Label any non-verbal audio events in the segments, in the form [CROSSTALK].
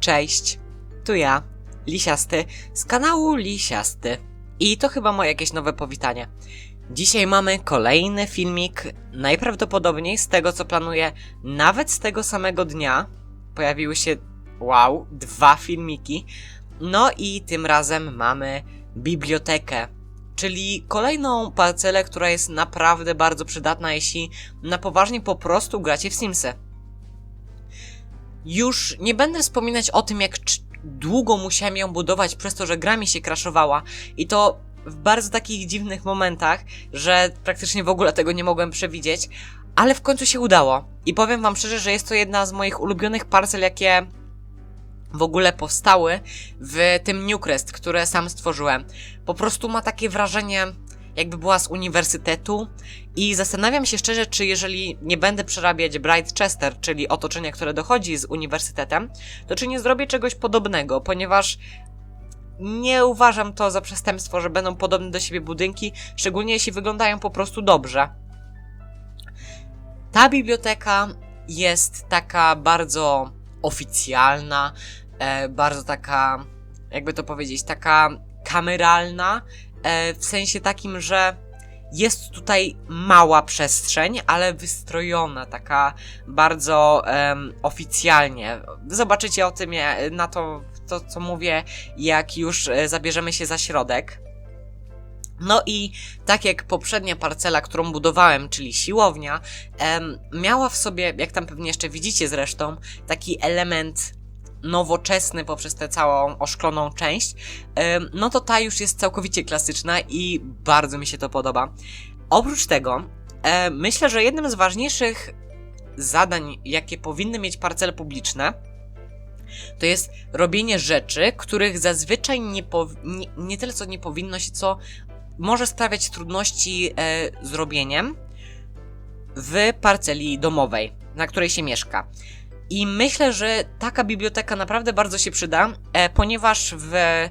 Cześć, tu ja, Lisiasty, z kanału Lisiasty. I to chyba moje jakieś nowe powitanie. Dzisiaj mamy kolejny filmik, najprawdopodobniej z tego co planuję, nawet z tego samego dnia. Pojawiły się, wow, dwa filmiki. No i tym razem mamy bibliotekę, czyli kolejną parcelę, która jest naprawdę bardzo przydatna, jeśli na poważnie po prostu gracie w Simsy. Już nie będę wspominać o tym, jak długo musiałem ją budować przez to, że gra mi się crashowała i to w bardzo takich dziwnych momentach, że praktycznie w ogóle tego nie mogłem przewidzieć, ale w końcu się udało. I powiem wam szczerze, że jest to jedna z moich ulubionych parcel, jakie w ogóle powstały w tym Newcrest, które sam stworzyłem. Po prostu ma takie wrażenie, jakby była z uniwersytetu i zastanawiam się szczerze, czy jeżeli nie będę przerabiać Brightchester, czyli otoczenia, które dochodzi z uniwersytetem, to czy nie zrobię czegoś podobnego, ponieważ nie uważam to za przestępstwo, że będą podobne do siebie budynki, szczególnie jeśli wyglądają po prostu dobrze. Ta biblioteka jest taka bardzo oficjalna, e, bardzo taka, jakby to powiedzieć, taka kameralna, w sensie takim, że jest tutaj mała przestrzeń, ale wystrojona, taka bardzo em, oficjalnie. Zobaczycie o tym, ja- na to, to, co mówię, jak już e, zabierzemy się za środek. No i tak jak poprzednia parcela, którą budowałem, czyli siłownia, miała w sobie, jak tam pewnie jeszcze widzicie zresztą, taki element nowoczesny poprzez tę całą oszkloną część, no to ta już jest całkowicie klasyczna i bardzo mi się to podoba. Oprócz tego, myślę, że jednym z ważniejszych zadań, jakie powinny mieć parcele publiczne, to jest robienie rzeczy, których zazwyczaj nie, nie, nie tyle co nie powinno się, co może sprawiać trudności e, z robieniem w parceli domowej, na której się mieszka. I myślę, że taka biblioteka naprawdę bardzo się przyda, e, ponieważ w e,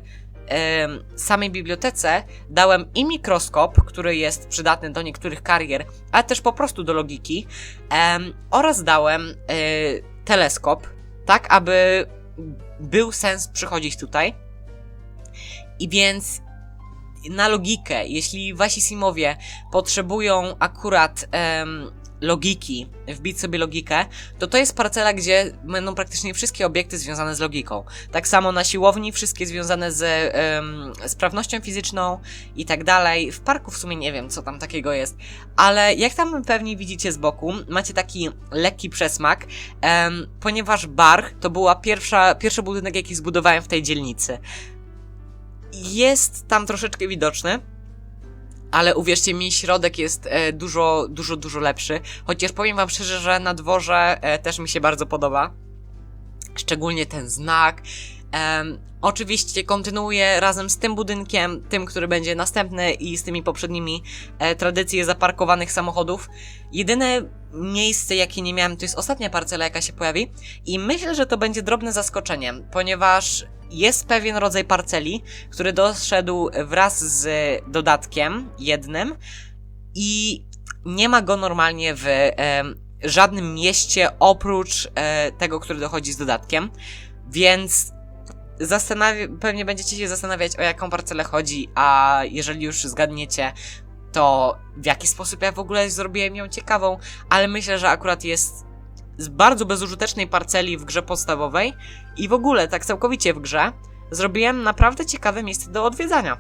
samej bibliotece dałem i mikroskop, który jest przydatny do niektórych karier, ale też po prostu do logiki, oraz dałem e, teleskop, tak aby był sens przychodzić tutaj. I więc na logikę, jeśli wasi simowie potrzebują akurat logiki, wbić sobie logikę, to to jest parcela, gdzie będą praktycznie wszystkie obiekty związane z logiką. Tak samo na siłowni, wszystkie związane z em, sprawnością fizyczną i tak dalej. W parku w sumie nie wiem, co tam takiego jest, ale jak tam pewnie widzicie z boku, macie taki lekki przesmak, ponieważ bar to była pierwsza, pierwszy budynek, jaki zbudowałem w tej dzielnicy jest tam troszeczkę widoczny. Ale uwierzcie mi, środek jest e, dużo, dużo, dużo lepszy. Chociaż powiem wam szczerze, że na dworze e, też mi się bardzo podoba. Szczególnie ten znak. Oczywiście kontynuuję razem z tym budynkiem, tym, który będzie następny i z tymi poprzednimi e, tradycje zaparkowanych samochodów. Jedyne miejsce, jakie nie miałem, to jest ostatnia parcela, jaka się pojawi. I myślę, że to będzie drobne zaskoczenie, ponieważ jest pewien rodzaj parceli, który doszedł wraz z dodatkiem jednym i nie ma go normalnie w em, żadnym mieście oprócz e, tego, który dochodzi z dodatkiem. Więc zastanawi- pewnie będziecie się zastanawiać, o jaką parcelę chodzi, a jeżeli już zgadniecie, to w jaki sposób ja w ogóle zrobiłem ją ciekawą, ale myślę, że akurat jest z bardzo bezużytecznej parceli w grze podstawowej i w ogóle tak całkowicie w grze zrobiłem naprawdę ciekawe miejsce do odwiedzania.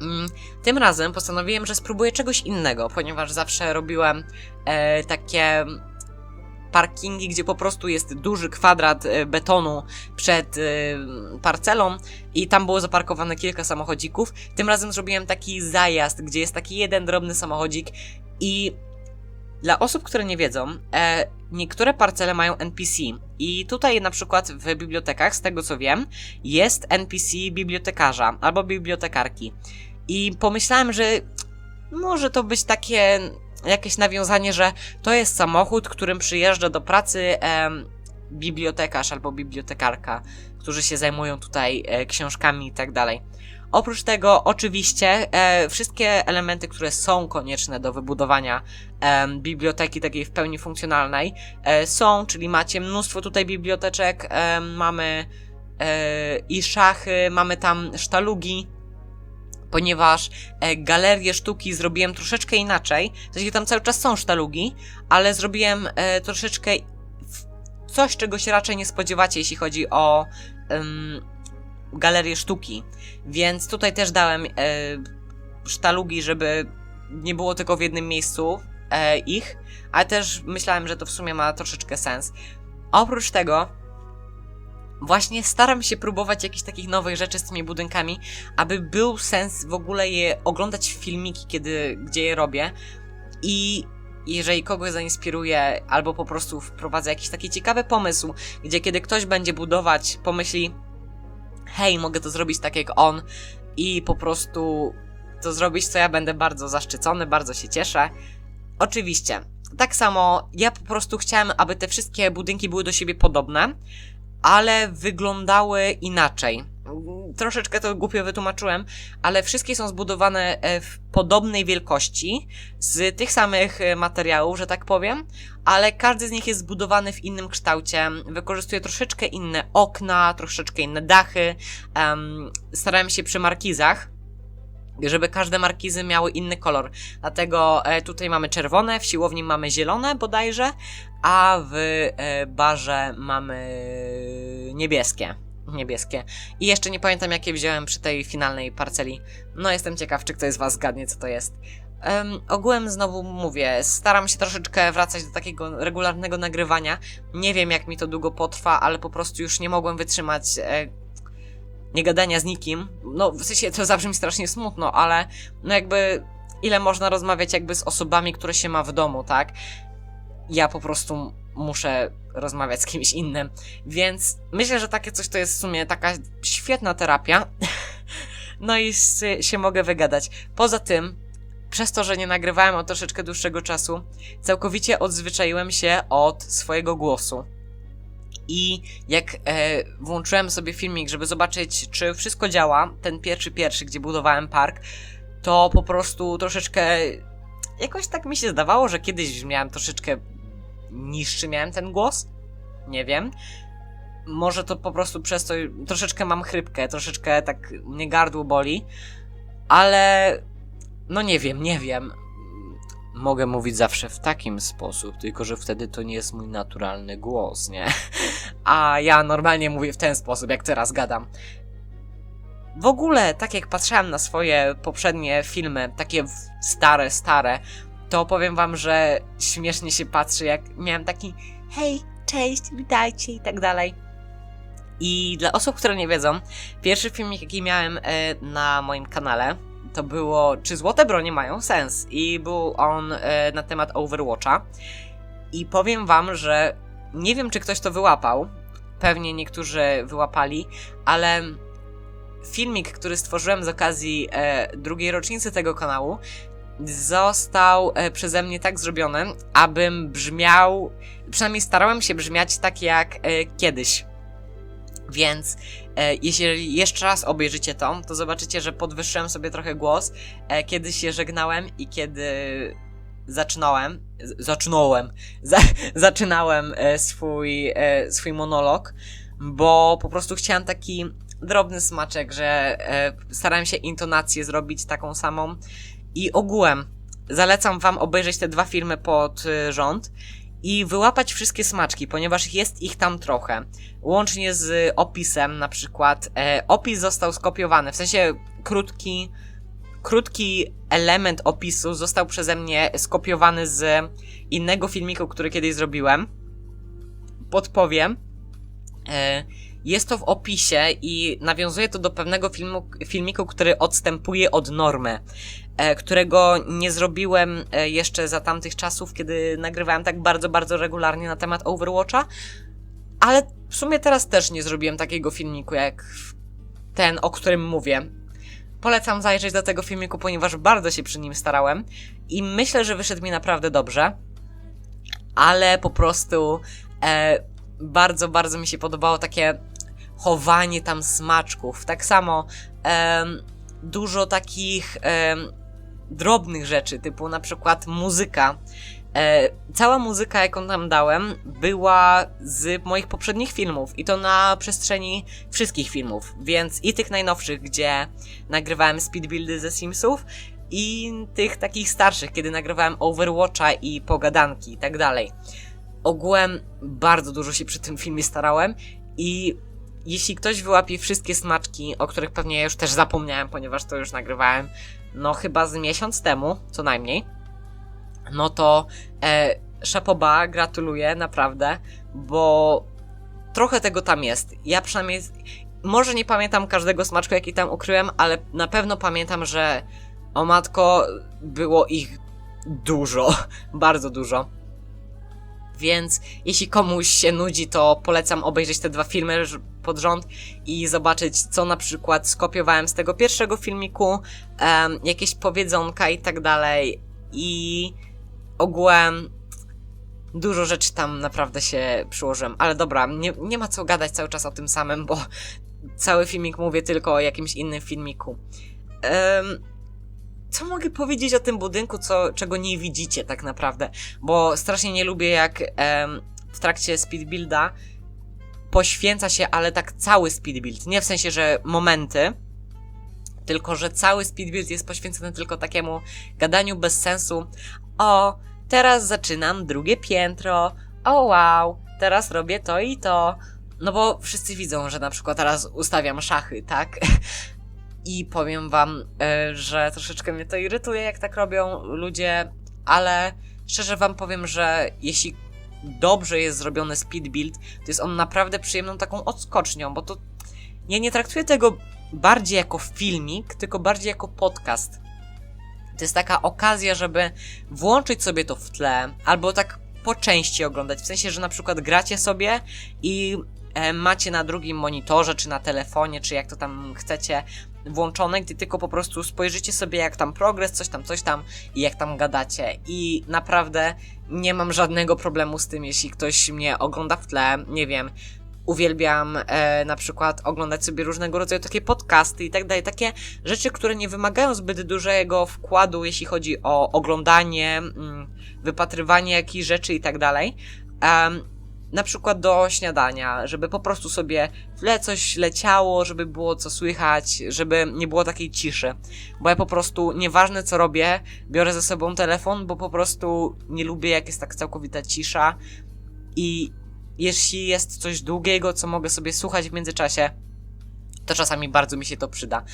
Mm, Tym razem postanowiłem, że spróbuję czegoś innego, ponieważ zawsze robiłem e, takie parkingi, gdzie po prostu jest duży kwadrat e, betonu przed e, parcelą i tam było zaparkowane kilka samochodzików. Tym razem zrobiłem taki zajazd, gdzie jest taki jeden drobny samochodzik i dla osób, które nie wiedzą, e, niektóre parcele mają NPC i tutaj na przykład w bibliotekach, z tego co wiem, jest NPC bibliotekarza albo bibliotekarki. I pomyślałem, że może to być takie jakieś nawiązanie, że to jest samochód, którym przyjeżdża do pracy em, bibliotekarz albo bibliotekarka, którzy się zajmują tutaj e, książkami i tak dalej. Oprócz tego, oczywiście, e, wszystkie elementy, które są konieczne do wybudowania e, biblioteki takiej w pełni funkcjonalnej e, są, czyli macie mnóstwo tutaj biblioteczek, e, mamy e, i szachy, mamy tam sztalugi, ponieważ e, galerię sztuki zrobiłem troszeczkę inaczej. W sensie tam cały czas są sztalugi, ale zrobiłem e, troszeczkę coś, czego się raczej nie spodziewacie, jeśli chodzi o galerię sztuki. Więc tutaj też dałem e, sztalugi, żeby nie było tylko w jednym miejscu e, ich, ale też myślałem, że to w sumie ma troszeczkę sens. Oprócz tego, właśnie staram się próbować jakichś takich nowych rzeczy z tymi budynkami, aby był sens w ogóle je oglądać filmiki, kiedy, gdzie je robię. I jeżeli kogoś zainspiruje, albo po prostu wprowadzę jakiś taki ciekawy pomysł, gdzie kiedy ktoś będzie budować, pomyśli, hej, mogę to zrobić tak jak on, i po prostu to zrobić, co ja będę bardzo zaszczycony, bardzo się cieszę. Oczywiście, tak samo ja po prostu chciałem, aby te wszystkie budynki były do siebie podobne, ale wyglądały inaczej. Troszeczkę to głupio wytłumaczyłem, ale wszystkie są zbudowane e, w podobnej wielkości, z tych samych e, materiałów, że tak powiem, ale każdy z nich jest zbudowany w innym kształcie, wykorzystuje troszeczkę inne okna, troszeczkę inne dachy. Um, starałem się przy markizach, żeby każde markizy miały inny kolor. Dlatego e, tutaj mamy czerwone, w siłowni mamy zielone bodajże, a w barze mamy niebieskie. Niebieskie. I jeszcze nie pamiętam, jakie wziąłem przy tej finalnej parceli. No, jestem ciekaw, czy ktoś z Was zgadnie, co to jest. Um, ogółem znowu mówię, staram się troszeczkę wracać do takiego regularnego nagrywania. Nie wiem, jak mi to długo potrwa, ale po prostu już nie mogłem wytrzymać e, nie gadania z nikim. No, w sensie to zabrzmi strasznie smutno, ale no jakby ile można rozmawiać jakby z osobami, które się ma w domu, tak? Ja po prostu muszę rozmawiać z kimś innym, więc myślę, że takie coś to jest w sumie taka świetna terapia. [LAUGHS] no i się mogę wygadać. Poza tym, przez to, że nie nagrywałem od troszeczkę dłuższego czasu, całkowicie odzwyczaiłem się od swojego głosu. I jak e, włączyłem sobie filmik, żeby zobaczyć, czy wszystko działa, ten pierwszy pierwszy, gdzie budowałem park, to po prostu troszeczkę. Jakoś tak mi się zdawało, że kiedyś miałem troszeczkę niższy miałem ten głos. Nie wiem. Może to po prostu przez to troszeczkę mam chrypkę, troszeczkę tak mnie gardło boli, ale no nie wiem, nie wiem. Mogę mówić zawsze w takim sposób, tylko że wtedy to nie jest mój naturalny głos, nie? A ja normalnie mówię w ten sposób, jak teraz gadam. W ogóle, tak jak patrzyłem na swoje poprzednie filmy, takie stare, stare, to powiem wam, że śmiesznie się patrzy, jak miałem taki hej, cześć, witajcie i tak dalej. I dla osób, które nie wiedzą, pierwszy filmik, jaki miałem e, na moim kanale, to było Czy złote bronie mają sens? I był on e, na temat Overwatcha. I powiem wam, że nie wiem, czy ktoś to wyłapał. Pewnie niektórzy wyłapali, ale filmik, który stworzyłem z okazji e, drugiej rocznicy tego kanału, został e, przeze mnie tak zrobiony, abym brzmiał, przynajmniej starałem się brzmiać tak jak e, kiedyś. Więc e, jeśli jeszcze raz obejrzycie to, to zobaczycie, że podwyższyłem sobie trochę głos, e, kiedy się żegnałem i kiedy zaczynałem, zaczynałem, [LAUGHS] za, zaczynałem swój, swój monolog, bo po prostu chciałem taki drobny smaczek, że starałem się intonację zrobić taką samą i ogółem zalecam wam obejrzeć te dwa filmy pod y, rząd i wyłapać wszystkie smaczki, ponieważ jest ich tam trochę. Łącznie z opisem na przykład. E, opis został skopiowany, w sensie krótki, krótki element opisu został przeze mnie skopiowany z innego filmiku, który kiedyś zrobiłem. Podpowiem. E, jest to w opisie i nawiązuje to do pewnego filmu, filmiku, który odstępuje od normy, którego nie zrobiłem e, jeszcze za tamtych czasów, kiedy nagrywałem tak bardzo, bardzo regularnie na temat Overwatcha, ale w sumie teraz też nie zrobiłem takiego filmiku jak ten, o którym mówię. Polecam zajrzeć do tego filmiku, ponieważ bardzo się przy nim starałem i myślę, że wyszedł mi naprawdę dobrze, ale po prostu e, bardzo, bardzo mi się podobało takie chowanie tam smaczków. Tak samo em, dużo takich em, drobnych rzeczy, typu na przykład muzyka. E, cała muzyka, jaką tam dałem, była z moich poprzednich filmów i to na przestrzeni wszystkich filmów, więc i tych najnowszych, gdzie nagrywałem speedbuildy ze Simsów, i tych takich starszych, kiedy nagrywałem Overwatcha i pogadanki i tak dalej. Ogółem bardzo dużo się przy tym filmie starałem i jeśli ktoś wyłapie wszystkie smaczki, o których pewnie już też zapomniałem, ponieważ to już nagrywałem, no chyba z miesiąc temu, co najmniej, no to e, Szapoba, gratuluję, naprawdę, bo trochę tego tam jest. Ja przynajmniej, może nie pamiętam każdego smaczku, jaki tam ukryłem, ale na pewno pamiętam, że o matko, było ich dużo, [LAUGHS] bardzo dużo. Więc jeśli komuś się nudzi, to polecam obejrzeć te dwa filmy pod rząd i zobaczyć, co na przykład skopiowałem z tego pierwszego filmiku, um, jakieś powiedzonka i tak dalej. I ogółem dużo rzeczy tam naprawdę się przyłożyłem. Ale dobra, nie, nie ma co gadać cały czas o tym samym, bo cały filmik mówię tylko o jakimś innym filmiku. Um, co mogę powiedzieć o tym budynku, co, czego nie widzicie tak naprawdę? Bo strasznie nie lubię, jak em, w trakcie speedbuilda poświęca się, ale tak cały speedbuild. Nie w sensie, że momenty, tylko że cały speedbuild jest poświęcony tylko takiemu gadaniu bez sensu. O, teraz zaczynam drugie piętro. O wow, teraz robię to i to. No bo wszyscy widzą, że na przykład teraz ustawiam szachy, tak? [LAUGHS] I powiem wam, e, że troszeczkę mnie to irytuje, jak tak robią ludzie, ale szczerze wam powiem, że jeśli dobrze jest zrobiony speed build, to jest on naprawdę przyjemną taką odskocznią, bo to ja nie traktuję tego bardziej jako filmik, tylko bardziej jako podcast. To jest taka okazja, żeby włączyć sobie to w tle, albo tak po części oglądać, w sensie, że na przykład gracie sobie i e, macie na drugim monitorze, czy na telefonie, czy jak to tam chcecie, włączone, gdy tylko po prostu spojrzycie sobie jak tam progres, coś tam, coś tam i jak tam gadacie. I naprawdę nie mam żadnego problemu z tym, jeśli ktoś mnie ogląda w tle, nie wiem, uwielbiam e, na przykład oglądać sobie różnego rodzaju takie podcasty i tak dalej, takie rzeczy, które nie wymagają zbyt dużego wkładu, jeśli chodzi o oglądanie, mm, wypatrywanie jakichś rzeczy i tak dalej. Na przykład do śniadania, żeby po prostu sobie w tle coś leciało, żeby było co słychać, żeby nie było takiej ciszy. Bo ja po prostu, nieważne co robię, biorę ze sobą telefon, bo po prostu nie lubię jak jest tak całkowita cisza i jeśli jest coś długiego, co mogę sobie słuchać w międzyczasie, to czasami bardzo mi się to przyda.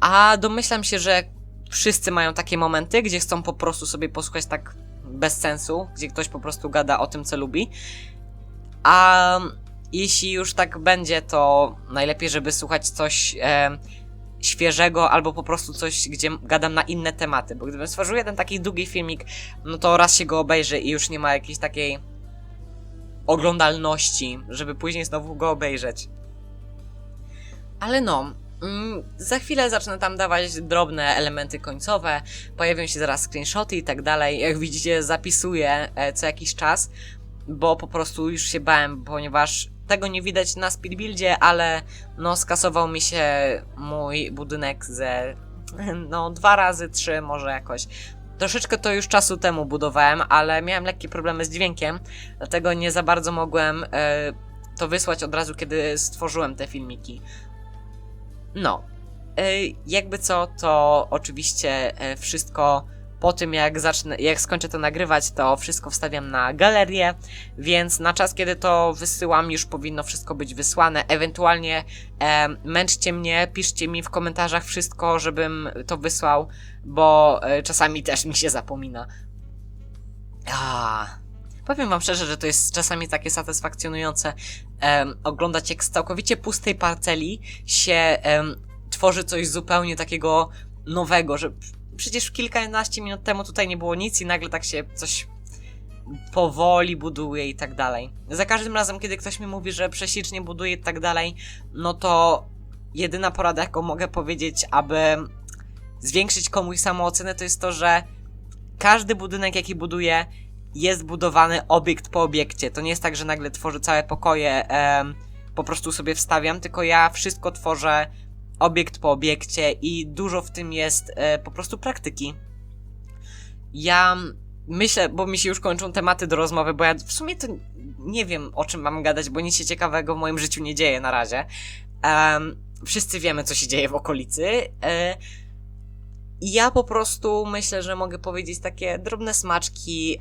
A domyślam się, że wszyscy mają takie momenty, gdzie chcą po prostu sobie posłuchać tak bez sensu, gdzie ktoś po prostu gada o tym, co lubi. A jeśli już tak będzie, to najlepiej, żeby słuchać coś e, świeżego albo po prostu coś, gdzie gadam na inne tematy. Bo gdybym stworzył jeden taki długi filmik, no to raz się go obejrzy i już nie ma jakiejś takiej oglądalności, żeby później znowu go obejrzeć. Ale no, mm, za chwilę zacznę tam dawać drobne elementy końcowe, pojawią się zaraz screenshoty i tak dalej. Jak widzicie, zapisuję e, co jakiś czas, bo po prostu już się bałem, ponieważ tego nie widać na speedbuildzie, ale no skasował mi się mój budynek ze [LAUGHS] no dwa razy, trzy może jakoś. Troszeczkę to już czasu temu budowałem, ale miałem lekkie problemy z dźwiękiem, dlatego nie za bardzo mogłem e, to wysłać od razu, kiedy stworzyłem te filmiki. No, e, jakby co, to oczywiście e, wszystko po tym jak zacznę, jak skończę to nagrywać, to wszystko wstawiam na galerię, więc na czas, kiedy to wysyłam, już powinno wszystko być wysłane. Ewentualnie e, męczcie mnie, piszcie mi w komentarzach wszystko, żebym to wysłał, bo e, czasami też mi się zapomina. Ah. Powiem wam szczerze, że to jest czasami takie satysfakcjonujące um, oglądać jak z całkowicie pustej parceli się tworzy coś zupełnie takiego nowego, że przecież kilkanaście minut temu tutaj nie było nic i nagle tak się coś powoli buduje i tak dalej. Za każdym razem, kiedy ktoś mi mówi, że prześlicznie buduje i tak dalej, no to jedyna porada, jaką mogę powiedzieć, aby zwiększyć komuś samoocenę, to jest to, że każdy budynek, jaki buduje, jest budowany obiekt po obiekcie. To nie jest tak, że nagle tworzę całe pokoje, em, po prostu sobie wstawiam, tylko ja wszystko tworzę obiekt po obiekcie i dużo w tym jest e, po prostu praktyki. Ja myślę, bo mi się już kończą tematy do rozmowy, bo ja w sumie to nie wiem o czym mam gadać, bo nic się ciekawego w moim życiu nie dzieje na razie. Wszyscy wiemy, co się dzieje w okolicy. E, ja po prostu myślę, że mogę powiedzieć takie drobne smaczki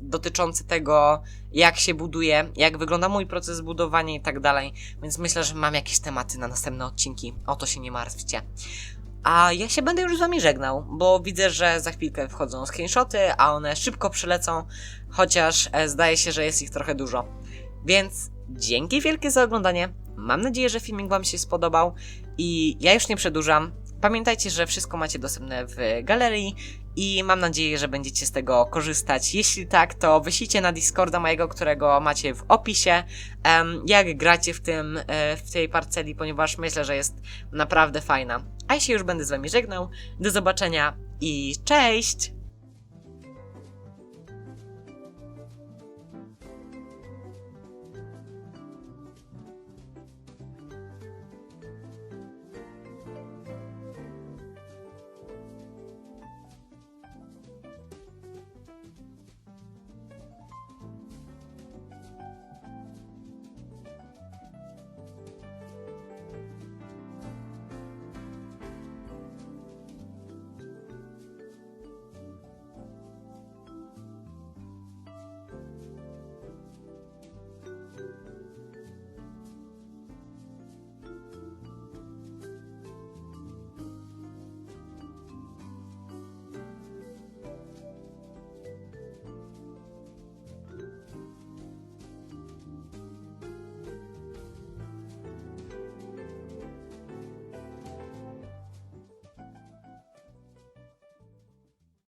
dotyczące tego, jak się buduje, jak wygląda mój proces budowania i tak dalej. Więc myślę, że mam jakieś tematy na następne odcinki. O to się nie martwcie. A ja się będę już z wami żegnał, bo widzę, że za chwilkę wchodzą screenshoty, a one szybko przylecą, chociaż e, zdaje się, że jest ich trochę dużo. Więc dzięki wielkie za oglądanie. Mam nadzieję, że filmik wam się spodobał i ja już nie przedłużam. Pamiętajcie, że wszystko macie dostępne w galerii i mam nadzieję, że będziecie z tego korzystać. Jeśli tak, to wyślijcie na Discorda mojego, którego macie w opisie, jak gracie w tym, e, w tej parceli, ponieważ myślę, że jest naprawdę fajna. A ja się już będę z wami żegnał. Do zobaczenia i cześć!